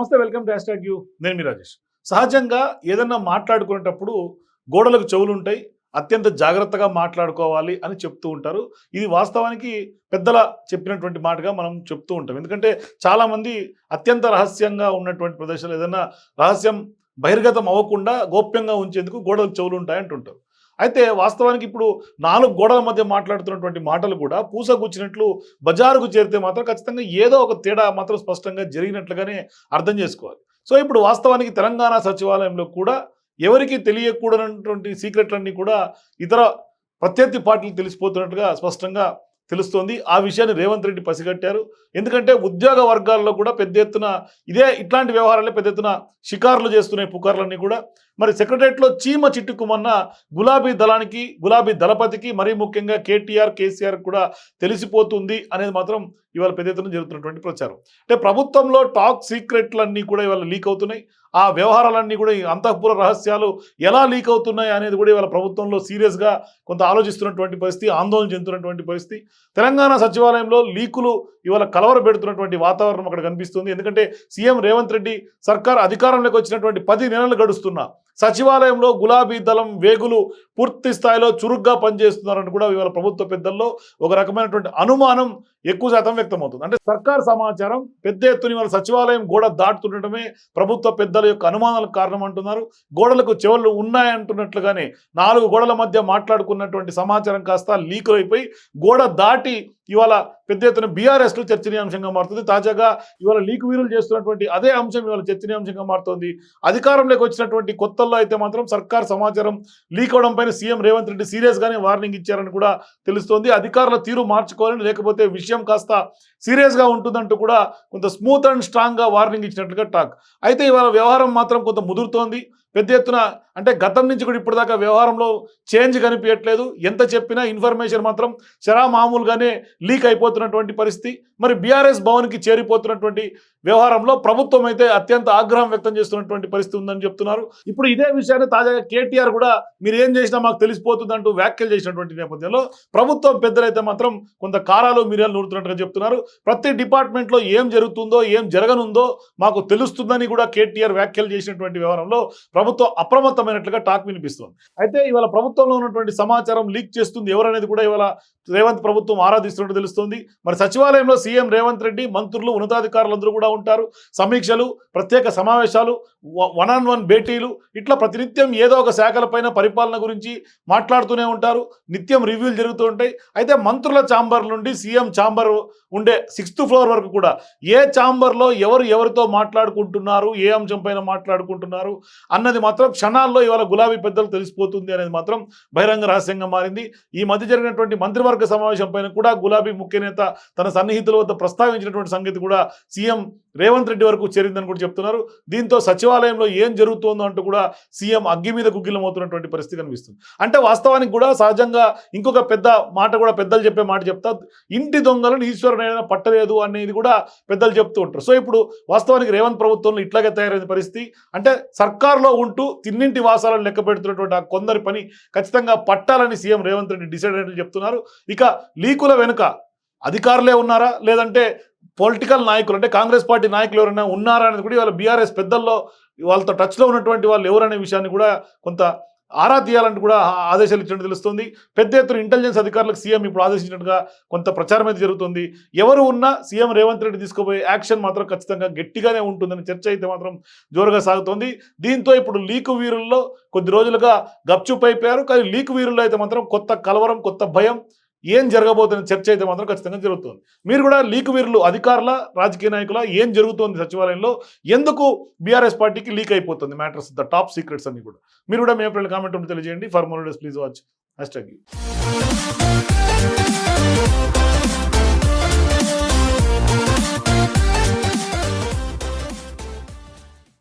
నమస్తే welcome to hash you. నేను మీ రాజేష్. సహజంగా ఏదన్నా మాట్లాడుకునేటప్పుడు గోడలకు చెవులు ఉంటాయి అత్యంత జాగ్రత్తగా మాట్లాడుకోవాలి అని చెప్తూ ఉంటారు. ఇది వాస్తవానికి పెద్దల చెప్పినటువంటి మాటగా మనం చెప్తూ ఉంటాం. ఎందుకంటే చాలామంది అత్యంత రహస్యంగా ఉన్నటువంటి ప్రదేశాలు ఏదైనా రహస్యం బహిర్గతం అవ్వకుండా గోప్యంగా ఉంచేందుకు గోడలకు చెవులు ఉంటాయి అంటుంటారు అయితే వాస్తవానికి ఇప్పుడు నాలుగు గోడల మధ్య మాట్లాడుతున్నటువంటి మాటలు కూడా పూసగుచ్చినట్లు బజారుకు చేరితే మాత్రం ఖచ్చితంగా ఏదో ఒక తేడా మాత్రం స్పష్టంగా జరిగినట్లుగానే అర్థం చేసుకోవాలి. సో ఇప్పుడు వాస్తవానికి తెలంగాణ సచివాలయంలో కూడా ఎవరికి తెలియకూడనటువంటి సీక్రెట్లన్నీ కూడా ఇతర ప్రత్యర్థి పార్టీలు తెలిసిపోతున్నట్టుగా స్పష్టంగా తెలుస్తోంది. ఆ విషయాన్ని రేవంత్ రెడ్డి పసిగట్టారు. ఎందుకంటే ఉద్యోగ వర్గాల్లో కూడా పెద్ద ఎత్తున ఇదే ఇట్లాంటి వ్యవహారాలే పెద్ద ఎత్తున షికారులు చేస్తున్నాయి పుకార్లన్నీ కూడా. మరి సెక్రటరియట్లో చీమ చిట్టుకుమన్న గులాబీ దళానికి గులాబీ దళపతికి మరీ ముఖ్యంగా కేటీఆర్ కేసీఆర్ కూడా తెలిసిపోతుంది అనేది మాత్రం ఇవాళ పెద్ద ఎత్తున జరుగుతున్నటువంటి ప్రచారం. అంటే ప్రభుత్వంలో టాక్ సీక్రెట్లన్నీ కూడా ఇవాళ లీక్ అవుతున్నాయి. ఆ వ్యవహారాలన్నీ కూడా ఈ అంతఃపుర రహస్యాలు ఎలా లీక్ అవుతున్నాయి అనేది కూడా ఇవాళ ప్రభుత్వంలో సీరియస్గా కొంత ఆలోచిస్తున్నటువంటి పరిస్థితి ఆందోళన చెందుతున్నటువంటి పరిస్థితి. తెలంగాణ సచివాలయంలో లీకులు ఇవాళ కలవరపెడుతున్నటువంటి వాతావరణం అక్కడ కనిపిస్తుంది. ఎందుకంటే సీఎం రేవంత్ రెడ్డి సర్కార్ అధికారంలోకి వచ్చినటువంటి పది నెలలు గడుస్తున్నా. సచివాలయంలో గులాబీ దళం వేగులు పూర్తి స్థాయిలో చురుగ్గా పనిచేస్తున్నారని కూడా ఇవాళ ప్రభుత్వ పెద్దల్లో ఒక రకమైనటువంటి అనుమానం ఎక్కువ శాతం వ్యక్తమవుతుంది. అంటే సర్కార్ సమాచారం పెద్ద ఎత్తున ఇవాళ సచివాలయం గోడ దాటుతుండటమే ప్రభుత్వ పెద్దల యొక్క అనుమానాలకు కారణం అంటున్నారు. గోడలకు చెవులు ఉన్నాయంటున్నట్లుగానే నాలుగు గోడల మధ్య మాట్లాడుకున్నటువంటి సమాచారం కాస్త లీకులు అయిపోయి గోడ దాటి ఇవాళ పెద్ద ఎత్తున బీఆర్ఎస్లు చర్చనీయాంశంగా మారుతుంది. తాజాగా ఇవాళ లీక్ వీరులు చేస్తున్నటువంటి అదే అంశం ఇవాళ చర్చనీయాంశంగా మారుతోంది. అధికారంలోకి వచ్చినటువంటి కొత్త కొత్తల్లో అయితే మాత్రం సర్కార్ సమాచారం లీక్ అవడం పైన సీఎం రేవంత్ రెడ్డి సీరియస్గానే వార్నింగ్ ఇచ్చారని కూడా తెలుస్తోంది. అధికారుల తీరు మార్చుకోవాలని లేకపోతే విషయం కాస్త సీరియస్గా ఉంటుందంటూ కూడా కొంత స్మూత్ అండ్ స్ట్రాంగ్గా వార్నింగ్ ఇచ్చినట్లుగా టాక్. అయితే ఇవాళ వ్యవహారం మాత్రం కొంత ముదురుతోంది. పెద్ద ఎత్తున అంటే గతం నుంచి కూడా ఇప్పటిదాకా వ్యవహారంలో చేంజ్ కనిపించట్లేదు. ఎంత చెప్పినా ఇన్ఫర్మేషన్ మాత్రం చరా మామూలుగానే లీక్ అయిపోతున్నటువంటి పరిస్థితి. మరి బీఆర్ఎస్ భవన్కి చేరిపోతున్నటువంటి వ్యవహారంలో ప్రభుత్వం అయితే అత్యంత ఆగ్రహం వ్యక్తం చేస్తున్నటువంటి పరిస్థితి ఉందని చెప్తున్నారు. ఇప్పుడు ఇదే విషయాన్ని తాజాగా కేటీఆర్ కూడా మీరు ఏం చేసినా మాకు తెలిసిపోతుంది అంటూ వ్యాఖ్యలు చేసినటువంటి నేపథ్యంలో ప్రభుత్వం పెద్దలైతే మాత్రం కొంత కారాలు మిరియాలు నూరుతున్నట్టుగా చెప్తున్నారు. ప్రతి డిపార్ట్మెంట్లో ఏం జరుగుతుందో ఏం జరగనుందో మాకు తెలుస్తుందని కూడా కేటీఆర్ వ్యాఖ్యలు చేసినటువంటి వ్యవహారంలో ప్రభుత్వం అప్రమత్తమైనట్లుగా టాక్ వినిపిస్తుంది. అయితే ఇవాళ ప్రభుత్వంలో ఉన్నటువంటి సమాచారం లీక్ చేస్తుంది ఎవరనేది కూడా ఇవాళ రేవంత్ ప్రభుత్వం ఆరాధిస్తున్నట్టు తెలుస్తుంది. మరి సచివాలయంలో సీఎం రేవంత్ రెడ్డి మంత్రులు ఉన్నతాధికారులందరూ కూడా ఉంటారు. సమీక్షలు ప్రత్యేక సమావేశాలు వన్ ఆన్ వన్ భేటీలు ఇట్లా ప్రతినిత్యం ఏదో ఒక శాఖలపైన పరిపాలన గురించి మాట్లాడుతూనే ఉంటారు. నిత్యం రివ్యూలు జరుగుతూ ఉంటాయి. అయితే మంత్రుల ఛాంబర్ నుండి సీఎం ఛాంబర్ ఉండే సిక్స్త్ ఫ్లోర్ వరకు కూడా ఏ ఛాంబర్లో ఎవరు ఎవరితో మాట్లాడుకుంటున్నారు ఏ అంశం పైన మాట్లాడుకుంటున్నారు అన్నది మాత్రం క్షణాల్లో ఇవాళ గులాబీ పెద్దలు తెలిసిపోతుంది అనేది మాత్రం బహిరంగ రహస్యంగా మారింది. ఈ మధ్య జరిగినటువంటి మంత్రివర్గ సమావేశం పైన కూడా గులాబీ ముఖ్య నేత తన సన్నిహితుల వద్ద ప్రస్తావించినటువంటి సంగతి కూడా సీఎం రేవంత్ రెడ్డి వరకు చేరిందని కూడా చెప్తున్నారు. దీంతో సచివాలయంలో ఏం జరుగుతోందో అంటూ కూడా సీఎం అగ్గి మీద గుగ్గిలమవుతున్నటువంటి పరిస్థితి కనిపిస్తుంది. అంటే వాస్తవానికి కూడా సహజంగా ఇంకొక పెద్ద మాట కూడా పెద్దలు చెప్పే మాట చెప్తా ఇంటి దొంగలను ఈశ్వరునైనా పట్టలేదు అనేది కూడా పెద్దలు చెప్తూ ఉంటారు. సో ఇప్పుడు వాస్తవానికి రేవంత్ ప్రభుత్వంలో ఇట్లాగే తయారైన పరిస్థితి. అంటే సర్కార్లో ఉంటూ తిన్నింటి వాసాలను లెక్క పెడుతున్నటువంటి ఆ కొందరి పని ఖచ్చితంగా పట్టాలని సీఎం రేవంత్ రెడ్డి డిసైడ్ అయినట్టు చెప్తున్నారు. ఇక లీకుల వెనుక అధికారులే ఉన్నారా? లేదంటే పొలిటికల్ నాయకులు అంటే కాంగ్రెస్ పార్టీ నాయకులు ఎవరైనా ఉన్నారా అనేది కూడా ఇవాళ బీఆర్ఎస్ పెద్దల్లో వాళ్ళతో టచ్లో ఉన్నటువంటి వాళ్ళు ఎవరనే విషయాన్ని కూడా కొంత ఆరా తీయాలంటూ కూడా ఆదేశాలు ఇచ్చినట్టు తెలుస్తుంది. పెద్ద ఎత్తున ఇంటెలిజెన్స్ అధికారులకు సీఎం ఇప్పుడు ఆదేశించినట్టుగా కొంత ప్రచారం అయితే జరుగుతుంది. ఎవరు ఉన్నా సీఎం రేవంత్ రెడ్డి తీసుకోబోయే యాక్షన్ మాత్రం ఖచ్చితంగా గట్టిగానే ఉంటుందని చర్చ అయితే మాత్రం జోరుగా సాగుతోంది. దీంతో ఇప్పుడు లీకు వీరుల్లో కొద్ది రోజులుగా గప్చుప్ అయిపోయారు. కానీ లీకు వీరుల్లో అయితే మాత్రం కొత్త కలవరం కొత్త భయం ఏం జరగబోతున్న చర్చ అయితే మాత్రం ఖచ్చితంగా జరుగుతుంది. మీరు కూడా లీక్ వీరులు అధికారుల రాజకీయ నాయకుల ఏం జరుగుతోంది సచివాలయంలో? ఎందుకు బీఆర్ఎస్ పార్టీకి లీక్ అయిపోతుంది మ్యాటర్స్ ద టాప్ సీక్రెట్స్ అన్ని కూడా. మీరు కూడా మీ ఏప్రిల్ కామెంట్ ఉంటే తెలియజేయండి. For more days please watch. Hashtag